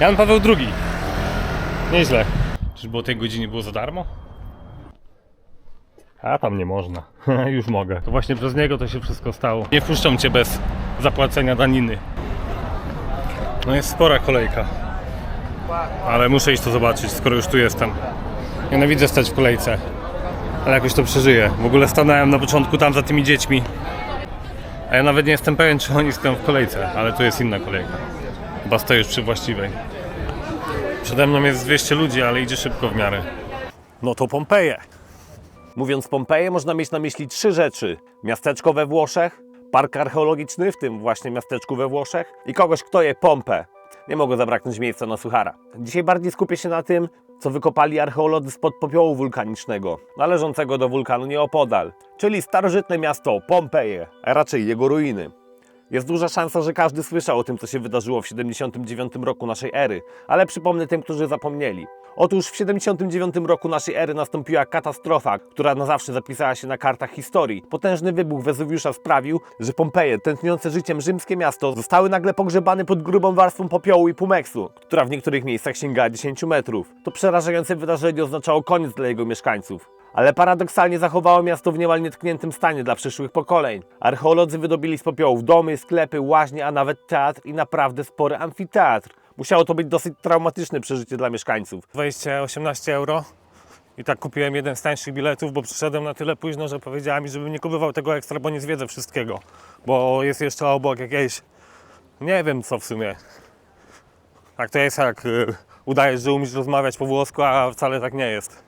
Jan Paweł II. Nieźle. Czyżby o tej godzinie było za darmo? A tam nie można. Już mogę. To właśnie przez niego to się wszystko stało. Nie wpuszczą cię bez zapłacenia daniny. No jest spora kolejka. Ale muszę iść to zobaczyć, skoro już tu jestem. Nienawidzę stać w kolejce. Ale jakoś to przeżyję. W ogóle stanąłem na początku tam za tymi dziećmi. A ja nawet nie jestem pewien, czy oni stoją w kolejce, ale tu jest inna kolejka. Chyba już przy właściwej. Przede mną jest 200 ludzi, ale idzie szybko w miarę. No to Pompeje. Mówiąc Pompeje, można mieć na myśli trzy rzeczy: miasteczko we Włoszech, park archeologiczny, w tym właśnie miasteczku we Włoszech, i kogoś, kto je pompę. Nie mogło zabraknąć miejsca na suchara. Dzisiaj bardziej skupię się na tym, co wykopali archeolodzy spod popiołu wulkanicznego, należącego do wulkanu nieopodal, czyli starożytne miasto Pompeje, a raczej jego ruiny. Jest duża szansa, że każdy słyszał o tym, co się wydarzyło w 79 roku naszej ery, ale przypomnę tym, którzy zapomnieli. Otóż w 79 roku naszej ery nastąpiła katastrofa, która na zawsze zapisała się na kartach historii. Potężny wybuch Wezuwiusza sprawił, że Pompeje, tętniące życiem rzymskie miasto, zostały nagle pogrzebane pod grubą warstwą popiołu i pumeksu, która w niektórych miejscach sięgała 10 metrów. To przerażające wydarzenie oznaczało koniec dla jego mieszkańców. Ale paradoksalnie zachowało miasto w niemal nietkniętym stanie dla przyszłych pokoleń. Archeolodzy wydobili z popiołów domy, sklepy, łaźnie, a nawet teatr i naprawdę spory amfiteatr. Musiało to być dosyć traumatyczne przeżycie dla mieszkańców. 20, 18 euro. I tak kupiłem jeden z tańszych biletów, bo przyszedłem na tyle późno, że powiedziała mi, żebym nie kupował tego ekstra, bo nie zwiedzę wszystkiego. Bo jest jeszcze obok jakieś... Nie wiem co w sumie. Tak to jest jak y, udajesz, że umiesz rozmawiać po włosku, a wcale tak nie jest.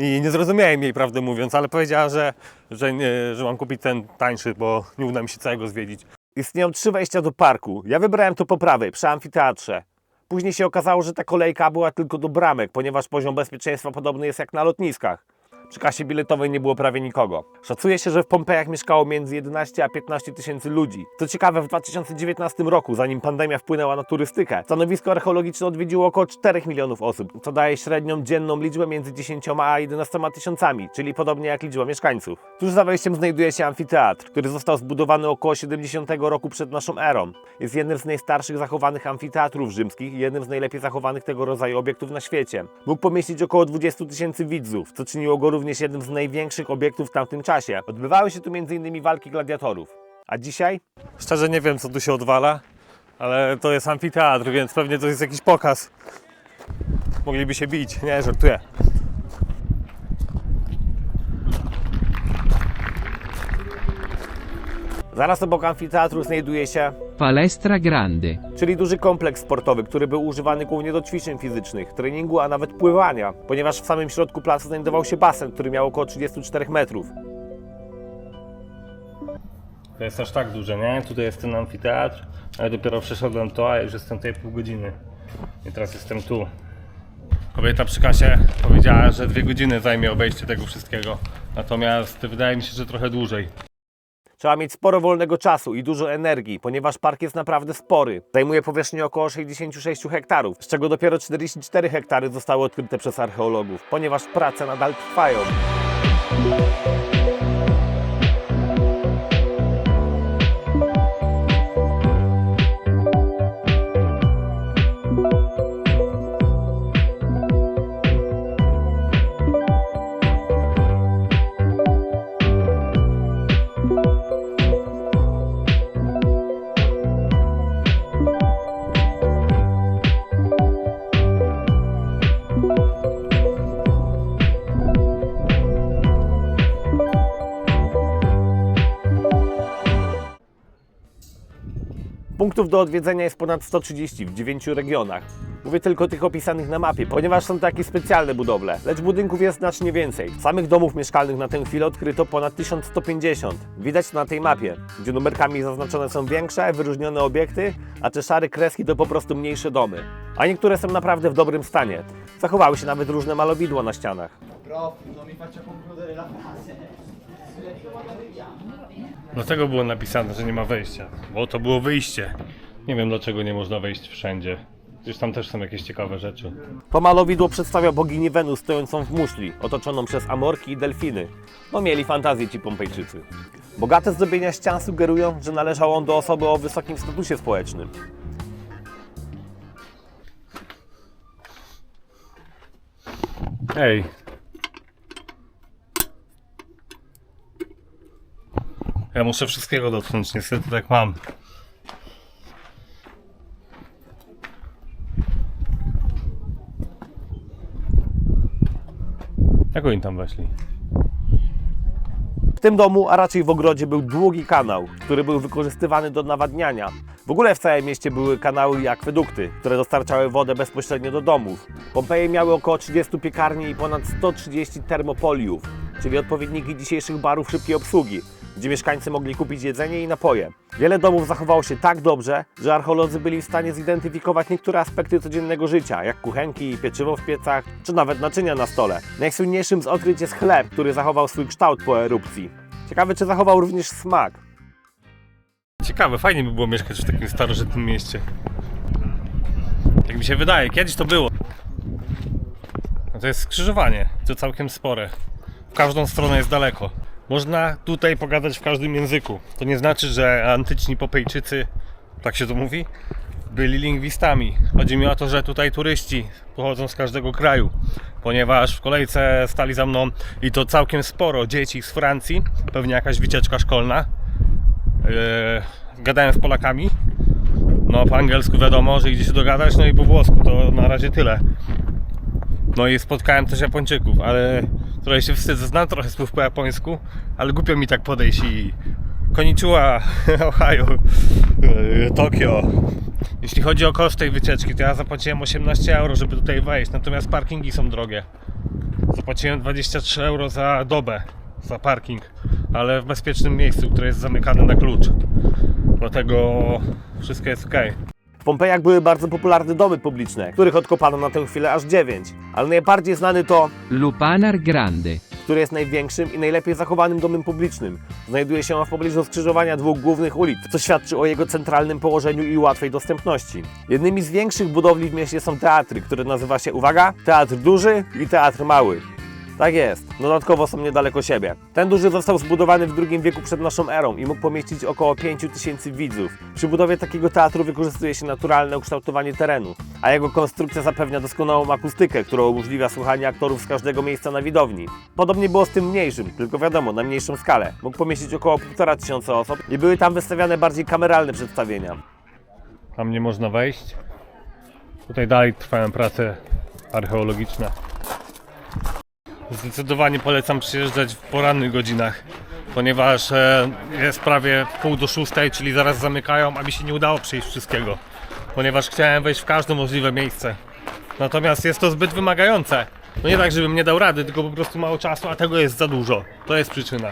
I nie zrozumiałem jej, prawdę mówiąc, ale powiedziała, że, że, nie, że mam kupić ten tańszy, bo nie uda mi się całego zwiedzić. Istnieją trzy wejścia do parku. Ja wybrałem to po prawej, przy amfiteatrze. Później się okazało, że ta kolejka była tylko do bramek, ponieważ poziom bezpieczeństwa podobny jest jak na lotniskach. Przy kasie biletowej nie było prawie nikogo. Szacuje się, że w Pompejach mieszkało między 11 a 15 tysięcy ludzi. Co ciekawe, w 2019 roku, zanim pandemia wpłynęła na turystykę, stanowisko archeologiczne odwiedziło około 4 milionów osób, co daje średnią dzienną liczbę między 10 a 11 tysiącami, czyli podobnie jak liczba mieszkańców. Tuż za wejściem znajduje się amfiteatr, który został zbudowany około 70 roku przed naszą erą. Jest jednym z najstarszych zachowanych amfiteatrów rzymskich i jednym z najlepiej zachowanych tego rodzaju obiektów na świecie. Mógł pomieścić około 20 tysięcy widzów, co czyniło go również jednym z największych obiektów w tamtym czasie. Odbywały się tu m.in. walki gladiatorów. A dzisiaj? Szczerze nie wiem, co tu się odwala, ale to jest amfiteatr, więc pewnie to jest jakiś pokaz. Mogliby się bić. Nie, żartuję. Zaraz obok amfiteatru znajduje się Palestra Grande. czyli duży kompleks sportowy, który był używany głównie do ćwiczeń fizycznych, treningu, a nawet pływania, ponieważ w samym środku placu znajdował się basen, który miał około 34 metrów. To jest aż tak duże, nie? Tutaj jest ten amfiteatr, ale dopiero przeszedłem to, a już jestem tutaj pół godziny. I teraz jestem tu. Kobieta przy kasie powiedziała, że dwie godziny zajmie obejście tego wszystkiego. Natomiast wydaje mi się, że trochę dłużej. Trzeba mieć sporo wolnego czasu i dużo energii, ponieważ park jest naprawdę spory. Zajmuje powierzchnię około 66 hektarów, z czego dopiero 44 hektary zostały odkryte przez archeologów, ponieważ prace nadal trwają. Punktów do odwiedzenia jest ponad 130 w 9 regionach. Mówię tylko tych opisanych na mapie, ponieważ są takie specjalne budowle, lecz budynków jest znacznie więcej. Samych domów mieszkalnych na tę chwilę odkryto ponad 1150. Widać to na tej mapie, gdzie numerkami zaznaczone są większe, wyróżnione obiekty, a te szare kreski to po prostu mniejsze domy. A niektóre są naprawdę w dobrym stanie. Zachowały się nawet różne malowidła na ścianach. Prof, non mi. Dlatego było napisane, że nie ma wejścia, bo to było wyjście. Nie wiem dlaczego nie można wejść wszędzie. Już tam też są jakieś ciekawe rzeczy. Pomalowidło przedstawia bogini Wenus stojącą w muszli, otoczoną przez amorki i delfiny. No mieli fantazję ci Pompejczycy. Bogate zdobienia ścian sugerują, że należał on do osoby o wysokim statusie społecznym. Ej, Ja muszę wszystkiego dotknąć, niestety tak mam. Jak oni tam weszli? W tym domu, a raczej w ogrodzie, był długi kanał, który był wykorzystywany do nawadniania. W ogóle w całym mieście były kanały i akwedukty, które dostarczały wodę bezpośrednio do domów. Pompeje miały około 30 piekarni i ponad 130 termopoliów, czyli odpowiedniki dzisiejszych barów szybkiej obsługi, gdzie mieszkańcy mogli kupić jedzenie i napoje. Wiele domów zachowało się tak dobrze, że archeolodzy byli w stanie zidentyfikować niektóre aspekty codziennego życia, jak kuchenki, pieczywo w piecach, czy nawet naczynia na stole. Najsłynniejszym z odkryć jest chleb, który zachował swój kształt po erupcji. Ciekawe, czy zachował również smak. Ciekawe, fajnie by było mieszkać w takim starożytnym mieście. Tak mi się wydaje, kiedyś to było. No to jest skrzyżowanie, to całkiem spore. W każdą stronę jest daleko. Można tutaj pogadać w każdym języku. To nie znaczy, że antyczni Popejczycy, tak się to mówi, byli lingwistami. Chodzi mi o to, że tutaj turyści pochodzą z każdego kraju, ponieważ w kolejce stali za mną i to całkiem sporo dzieci z Francji, pewnie jakaś wycieczka szkolna. Yy, gadałem z Polakami. No, po angielsku wiadomo, że idzie się dogadać, no i po włosku to na razie tyle. No i spotkałem też Japończyków, ale trochę się wstydzę, znam trochę słów po japońsku, ale głupio mi tak podejść i Konnichiwa, Ohio, yy, Tokio. Jeśli chodzi o koszt tej wycieczki, to ja zapłaciłem 18 euro, żeby tutaj wejść, natomiast parkingi są drogie. Zapłaciłem 23 euro za dobę, za parking, ale w bezpiecznym miejscu, które jest zamykane na klucz. Dlatego wszystko jest ok. Pompejach były bardzo popularne domy publiczne, których odkopano na tę chwilę aż 9. Ale najbardziej znany to, Lupanar Grande. który jest największym i najlepiej zachowanym domem publicznym. Znajduje się on w pobliżu skrzyżowania dwóch głównych ulic, co świadczy o jego centralnym położeniu i łatwej dostępności. Jednymi z większych budowli w mieście są teatry, które nazywa się, uwaga, Teatr Duży i Teatr Mały. Tak jest, dodatkowo są niedaleko siebie. Ten duży został zbudowany w II wieku przed naszą erą i mógł pomieścić około 5 tysięcy widzów. Przy budowie takiego teatru wykorzystuje się naturalne ukształtowanie terenu, a jego konstrukcja zapewnia doskonałą akustykę, która umożliwia słuchanie aktorów z każdego miejsca na widowni. Podobnie było z tym mniejszym, tylko wiadomo, na mniejszą skalę. Mógł pomieścić około 1,5 tysiąca osób i były tam wystawiane bardziej kameralne przedstawienia. Tam nie można wejść. Tutaj dalej trwają prace archeologiczne. Zdecydowanie polecam przyjeżdżać w porannych godzinach, ponieważ e, jest prawie pół do szóstej, czyli zaraz zamykają, a mi się nie udało przejść wszystkiego, ponieważ chciałem wejść w każde możliwe miejsce. Natomiast jest to zbyt wymagające. No nie tak, żebym nie dał rady, tylko po prostu mało czasu, a tego jest za dużo. To jest przyczyna.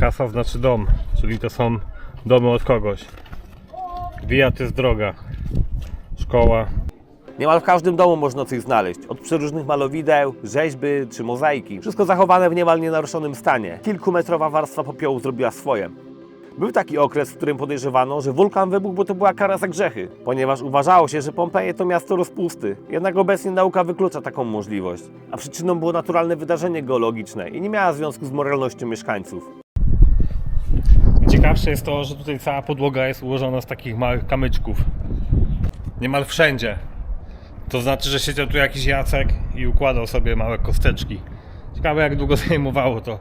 Kasa znaczy dom, czyli to są domy od kogoś. To jest droga. Szkoła. Niemal w każdym domu można coś znaleźć, od przeróżnych malowideł, rzeźby czy mozaiki. Wszystko zachowane w niemal nienaruszonym stanie. Kilkumetrowa warstwa popiołu zrobiła swoje. Był taki okres, w którym podejrzewano, że wulkan wybuchł, bo to była kara za grzechy, ponieważ uważało się, że Pompeje to miasto rozpusty. Jednak obecnie nauka wyklucza taką możliwość, a przyczyną było naturalne wydarzenie geologiczne i nie miała związku z moralnością mieszkańców. Ciekawsze jest to, że tutaj cała podłoga jest ułożona z takich małych kamyczków. Niemal wszędzie. To znaczy, że siedział tu jakiś Jacek i układał sobie małe kosteczki. Ciekawe jak długo zajmowało to.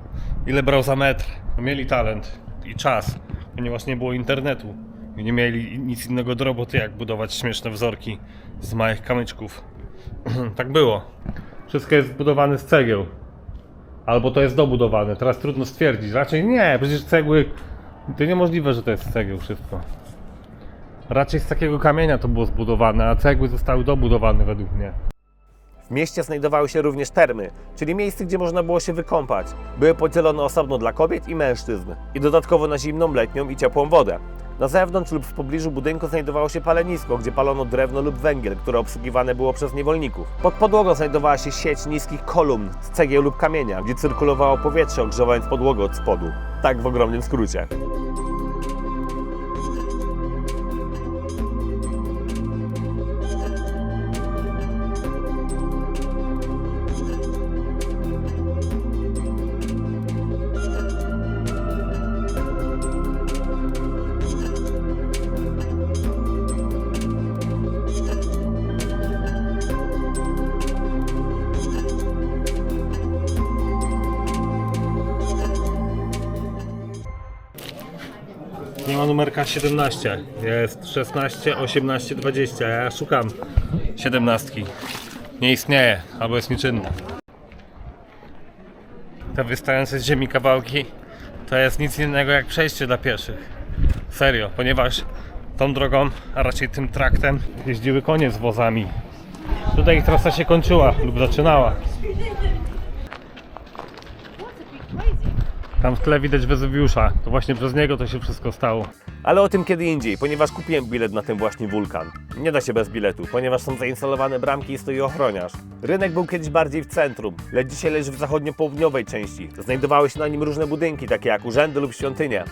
Ile brał za metr. Mieli talent i czas, ponieważ nie było internetu. I nie mieli nic innego do roboty, jak budować śmieszne wzorki z małych kamyczków. tak było. Wszystko jest zbudowane z cegieł. Albo to jest dobudowane. Teraz trudno stwierdzić. Raczej nie, przecież cegły. To niemożliwe, że to jest z cegieł wszystko. Raczej z takiego kamienia to było zbudowane, a cegły zostały dobudowane według mnie. W mieście znajdowały się również termy, czyli miejsce, gdzie można było się wykąpać. Były podzielone osobno dla kobiet i mężczyzn i dodatkowo na zimną, letnią i ciepłą wodę. Na zewnątrz lub w pobliżu budynku znajdowało się palenisko, gdzie palono drewno lub węgiel, które obsługiwane było przez niewolników. Pod podłogą znajdowała się sieć niskich kolumn z cegieł lub kamienia, gdzie cyrkulowało powietrze, ogrzewając podłogę od spodu. Tak w ogromnym skrócie. 17. Jest 16, 18, 20. Ja szukam 17. Nie istnieje, albo jest nieczynna. Te wystające z ziemi kawałki to jest nic innego jak przejście dla pieszych. Serio, ponieważ tą drogą, a raczej tym traktem jeździły konie z wozami. Tutaj ich trasa się kończyła lub zaczynała. Tam w tle widać Wezuwiusza. To właśnie przez niego to się wszystko stało. Ale o tym kiedy indziej, ponieważ kupiłem bilet na ten właśnie wulkan. Nie da się bez biletu, ponieważ są zainstalowane bramki i stoi ochroniarz. Rynek był kiedyś bardziej w centrum, lecz dzisiaj leży w zachodnio-południowej części. Znajdowały się na nim różne budynki, takie jak urzędy lub świątynie.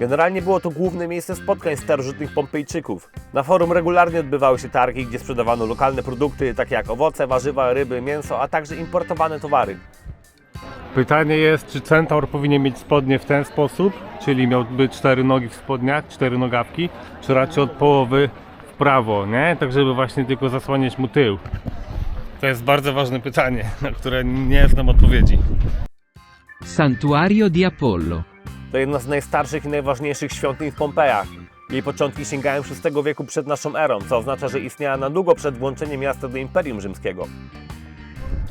Generalnie było to główne miejsce spotkań starożytnych Pompejczyków. Na forum regularnie odbywały się targi, gdzie sprzedawano lokalne produkty, takie jak owoce, warzywa, ryby, mięso, a także importowane towary. Pytanie jest, czy centaur powinien mieć spodnie w ten sposób, czyli miałby cztery nogi w spodniach, cztery nogawki, czy raczej od połowy w prawo, nie? Tak, żeby właśnie tylko zasłaniać mu tył. To jest bardzo ważne pytanie, na które nie znam odpowiedzi. Santuario di Apollo. To jedna z najstarszych i najważniejszych świątyń w Pompejach. Jej początki sięgają VI wieku przed naszą erą, co oznacza, że istniała na długo przed włączeniem miasta do Imperium Rzymskiego.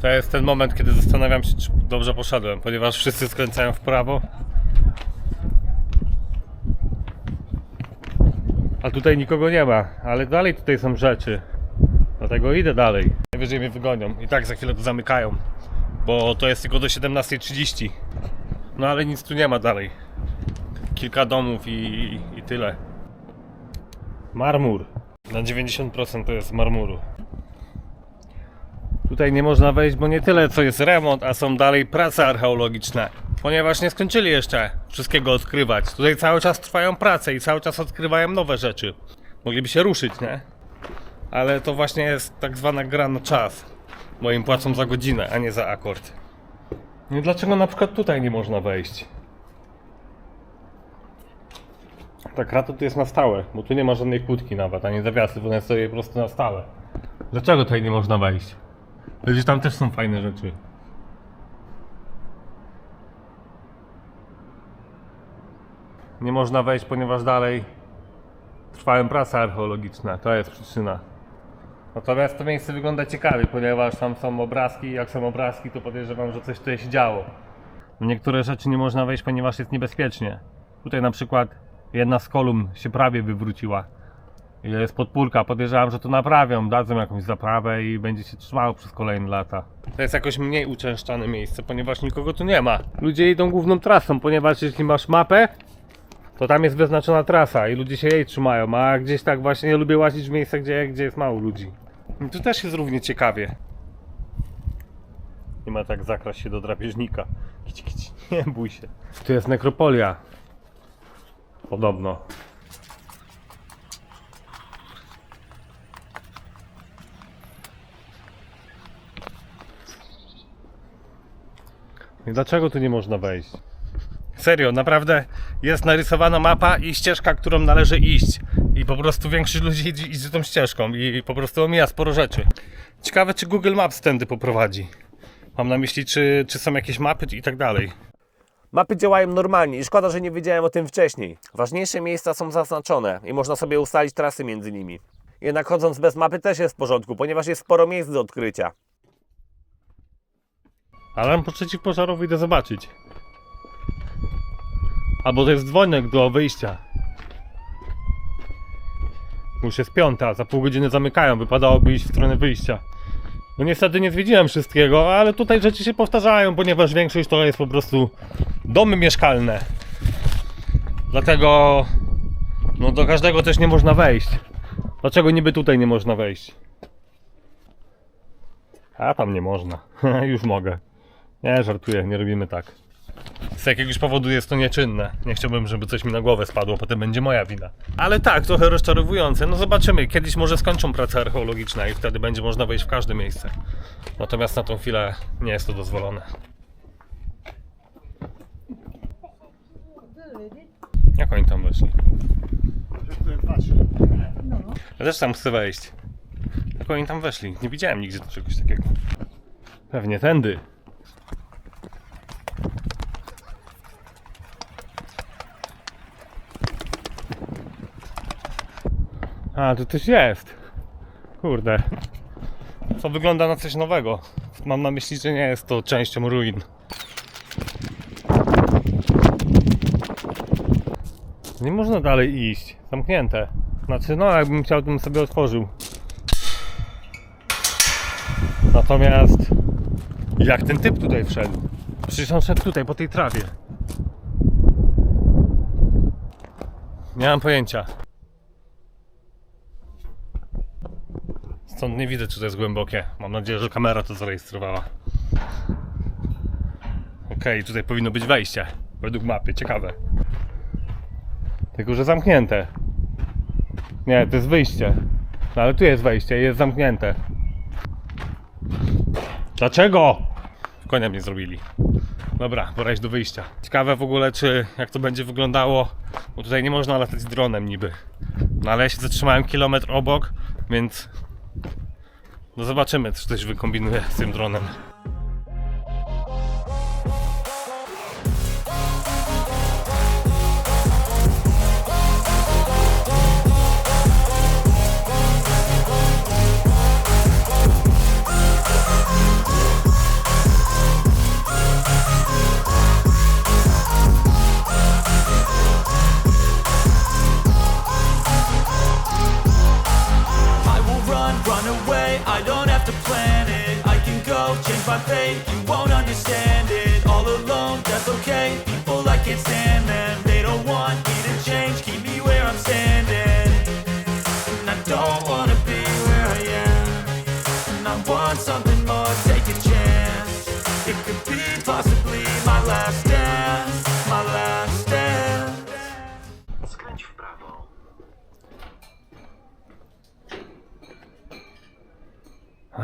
To jest ten moment, kiedy zastanawiam się, czy dobrze poszedłem, ponieważ wszyscy skręcają w prawo. A tutaj nikogo nie ma, ale dalej tutaj są rzeczy. Dlatego idę dalej. Najwyżej mnie wygonią i tak za chwilę to zamykają, bo to jest tylko do 17.30. No ale nic tu nie ma dalej. Kilka domów i, i, i tyle. Marmur. Na 90% to jest marmuru. Tutaj nie można wejść, bo nie tyle co jest remont, a są dalej prace archeologiczne. Ponieważ nie skończyli jeszcze wszystkiego odkrywać. Tutaj cały czas trwają prace i cały czas odkrywają nowe rzeczy. Mogliby się ruszyć, nie? Ale to właśnie jest tak zwana gra na czas. Bo im płacą za godzinę, a nie za akord. No dlaczego na przykład tutaj nie można wejść? Ta krata tu jest na stałe, bo tu nie ma żadnej kłódki nawet, ani zawiasy, bo one jest sobie po prostu na stałe. Dlaczego tutaj nie można wejść? Przecież tam też są fajne rzeczy. Nie można wejść, ponieważ dalej trwają prace archeologiczne. To jest przyczyna. Natomiast to miejsce wygląda ciekawie, ponieważ tam są obrazki. Jak są obrazki, to podejrzewam, że coś tutaj się działo. Niektóre rzeczy nie można wejść, ponieważ jest niebezpiecznie. Tutaj na przykład jedna z kolumn się prawie wywróciła. Jest podpórka, podejrzewam, że to naprawią, dadzą jakąś zaprawę i będzie się trzymało przez kolejne lata. To jest jakoś mniej uczęszczane miejsce, ponieważ nikogo tu nie ma. Ludzie idą główną trasą, ponieważ jeśli masz mapę, to tam jest wyznaczona trasa i ludzie się jej trzymają, a gdzieś tak właśnie nie lubię łazić w miejsca, gdzie, gdzie jest mało ludzi. I tu też jest równie ciekawie. Nie ma tak zakraść się do drapieżnika. Kici, kici. Nie bój się. Tu jest nekropolia. Podobno. Dlaczego tu nie można wejść? Serio, naprawdę jest narysowana mapa i ścieżka, którą należy iść. I po prostu większość ludzi idzie, idzie tą ścieżką i po prostu omija sporo rzeczy. Ciekawe, czy Google Maps tędy poprowadzi. Mam na myśli, czy, czy są jakieś mapy i tak dalej. Mapy działają normalnie i szkoda, że nie wiedziałem o tym wcześniej. Ważniejsze miejsca są zaznaczone i można sobie ustalić trasy między nimi. Jednak chodząc bez mapy też jest w porządku, ponieważ jest sporo miejsc do odkrycia. Alarm przeciwpożarowy idę zobaczyć. Albo to jest dzwonek do wyjścia. Już jest piąta, za pół godziny zamykają, wypadałoby iść w stronę wyjścia. No niestety nie zwiedziłem wszystkiego, ale tutaj rzeczy się powtarzają, ponieważ większość to jest po prostu domy mieszkalne. Dlatego no do każdego też nie można wejść. Dlaczego niby tutaj nie można wejść? A tam nie można. Już mogę. Nie, żartuję, nie robimy tak. Z jakiegoś powodu jest to nieczynne. Nie chciałbym, żeby coś mi na głowę spadło, potem będzie moja wina. Ale tak, trochę rozczarowujące. No zobaczymy, kiedyś może skończą prace archeologiczne i wtedy będzie można wejść w każde miejsce. Natomiast na tą chwilę nie jest to dozwolone. Jak oni tam weszli? Ja też tam chcę wejść. Jak oni tam weszli? Nie widziałem nigdzie czegoś takiego. Pewnie tędy. A, tu coś jest. Kurde. To wygląda na coś nowego. Mam na myśli, że nie jest to częścią ruin. Nie można dalej iść. Zamknięte. Znaczy, no, jakbym chciał, bym sobie otworzył. Natomiast jak ten typ tutaj wszedł? Przecież on szedł tutaj po tej trawie. Nie mam pojęcia. Stąd nie widzę, czy to jest głębokie. Mam nadzieję, że kamera to zarejestrowała. Okej, tutaj powinno być wejście. Według mapy, ciekawe. Tylko, że zamknięte. Nie, to jest wyjście. No ale tu jest wejście jest zamknięte. Dlaczego? Konia mnie zrobili. Dobra, pora iść do wyjścia. Ciekawe w ogóle, czy jak to będzie wyglądało, bo tutaj nie można latać dronem niby. No ale ja się zatrzymałem kilometr obok, więc no zobaczymy, czy coś wykombinuję z tym dronem.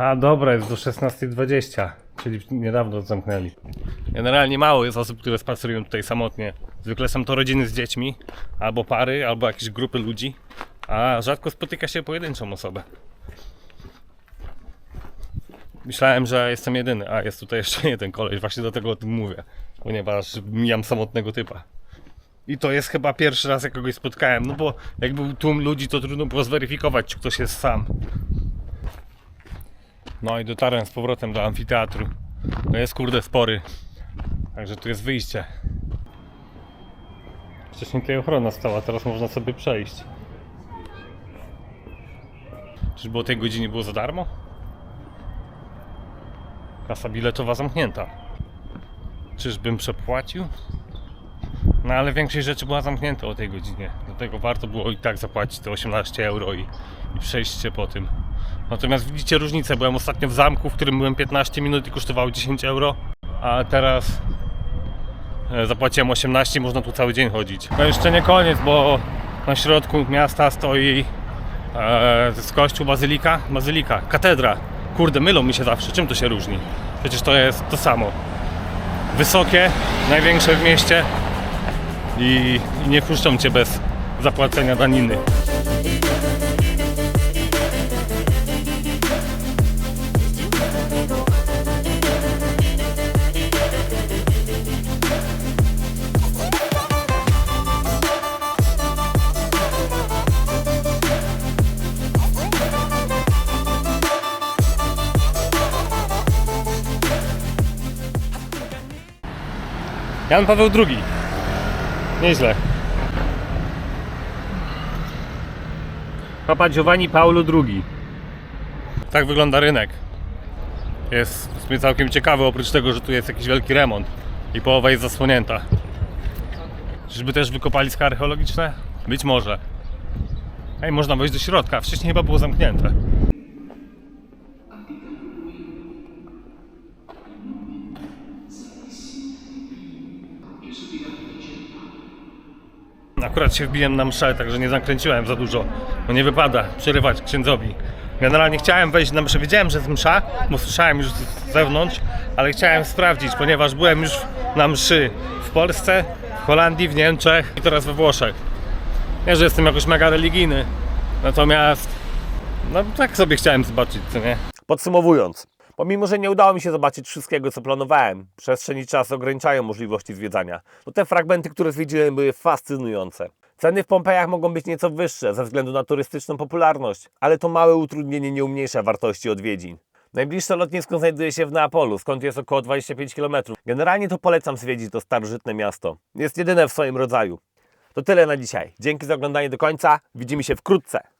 A dobra, jest do 16.20, czyli niedawno zamknęli. Generalnie mało jest osób, które spacerują tutaj samotnie. Zwykle są to rodziny z dziećmi, albo pary, albo jakieś grupy ludzi, a rzadko spotyka się pojedynczą osobę. Myślałem, że jestem jedyny, a jest tutaj jeszcze jeden koleś, właśnie do tego o tym mówię, ponieważ mijam samotnego typa. I to jest chyba pierwszy raz, jak kogoś spotkałem, no bo jak był tłum ludzi, to trudno było zweryfikować, czy ktoś jest sam. No i dotarłem z powrotem do amfiteatru. No jest kurde spory. Także tu jest wyjście. Wcześniej tutaj ochrona stała, teraz można sobie przejść. Czyżby o tej godzinie było za darmo? Kasa biletowa zamknięta. Czyżbym przepłacił? No ale większość rzeczy była zamknięta o tej godzinie. Dlatego warto było i tak zapłacić te 18 euro i, i przejść się po tym. Natomiast widzicie różnicę. Byłem ostatnio w zamku, w którym byłem 15 minut i kosztowało 10 euro, a teraz e, zapłaciłem 18 można tu cały dzień chodzić. No jeszcze nie koniec, bo na środku miasta stoi e, z kościół bazylika, bazylika, katedra. Kurde, mylą mi się zawsze. Czym to się różni? Przecież to jest to samo. Wysokie, największe w mieście i, i nie wpuszczą cię bez zapłacenia daniny. Jan Paweł II. Nieźle. Papa Giovanni Paulo II. Tak wygląda rynek. Jest w sumie całkiem ciekawy, oprócz tego, że tu jest jakiś wielki remont i połowa jest zasłonięta. Czyżby też wykopaliska archeologiczne? Być może. Ej, można wejść do środka. Wcześniej chyba było zamknięte. Akurat się wbiłem na mszę, także nie zakręciłem za dużo. No nie wypada przerywać księdzowi. Generalnie chciałem wejść na mszę, wiedziałem, że jest msza, bo słyszałem już z zewnątrz, ale chciałem sprawdzić, ponieważ byłem już na mszy w Polsce, w Holandii, w Niemczech i teraz we Włoszech. Nie, że jestem jakoś mega religijny, natomiast no tak sobie chciałem zobaczyć, co nie? Podsumowując, pomimo, że nie udało mi się zobaczyć wszystkiego, co planowałem, przestrzeń i czas ograniczają możliwości zwiedzania, to te fragmenty, które zwiedziłem, były fascynujące. Ceny w Pompejach mogą być nieco wyższe ze względu na turystyczną popularność, ale to małe utrudnienie nie umniejsza wartości odwiedzin. Najbliższe lotnisko znajduje się w Neapolu, skąd jest około 25 km. Generalnie to polecam zwiedzić to starożytne miasto. Jest jedyne w swoim rodzaju. To tyle na dzisiaj. Dzięki za oglądanie do końca. Widzimy się wkrótce.